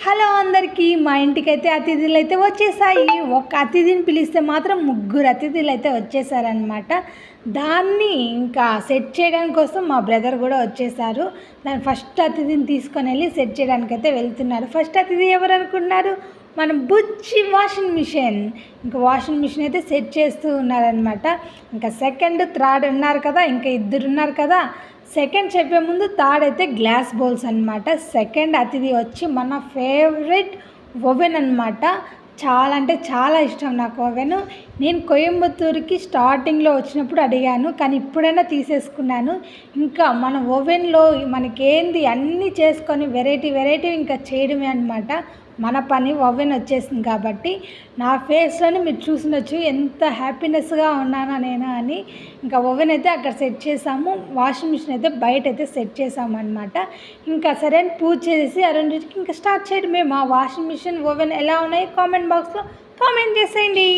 Hello అందరికీ మా ఇంటికైతే అతిథులు అయితే వచ్చేసాయి. ఒక అతిథిని పిలిస్తే మాత్రం ముగ్గురు అతిథులు అయితే వచ్చేసారనమాట దాన్ని ఇంకా సెట్ చేయడానికి కోసం మా బ్రదర్ కూడా వచ్చేసారు. దాని ఫస్ట్ అతిథిని తీసుకొని వెళ్ళి సెట్ చేయడానికి అయితే వెళ్తున్నారు. ఫస్ట్ అతిథి ఎవరు అనుకున్నారు? మనం బుచ్చి వాషింగ్ మిషన్. ఇంకా వాషింగ్ మిషన్ అయితే సెట్ చేస్తూ ఉన్నారనమాట ఇంకా సెకండ్ థర్డ్ ఉన్నారు కదా ఇంకా ఇద్దరు ఉన్నారు కదా. సెకండ్ చెప్పే ముందు థర్డ్ అయితే గ్లాస్ బౌల్స్ అనమాట సెకండ్ అతిథి వచ్చి మన ఫేవరెట్ ఓవెన్ అనమాట చాలా అంటే చాలా ఇష్టం నాకు ఓవెన్. నేను కోయంబత్తూరుకి స్టార్టింగ్లో వచ్చినప్పుడు అడిగాను కానీ ఇప్పుడైనా తీసేసుకున్నాను. ఇంకా మన ఓవెన్లో మనకేంది అన్నీ చేసుకొని వెరైటీ వెరైటీ ఇంకా చేయడమే అనమాట మన పని ఓవెన్ వచ్చేసింది కాబట్టి నా ఫేస్లోని మీరు చూసినచ్చు ఎంత హ్యాపీనెస్గా ఉన్నానా నేను అని. ఇంకా ఓవెన్ అయితే అక్కడ సెట్ చేసాము వాషింగ్ మిషన్ అయితే బయట అయితే సెట్ చేసాము అనమాట ఇంకా సరే అని పూజ చేసి ఆ ఇంకా స్టార్ట్ చేయడమే. మా వాషింగ్ మిషన్ ఓవెన్ ఎలా ఉన్నాయి కామెంట్ బాక్స్లో కామెంట్ చేసేయండి.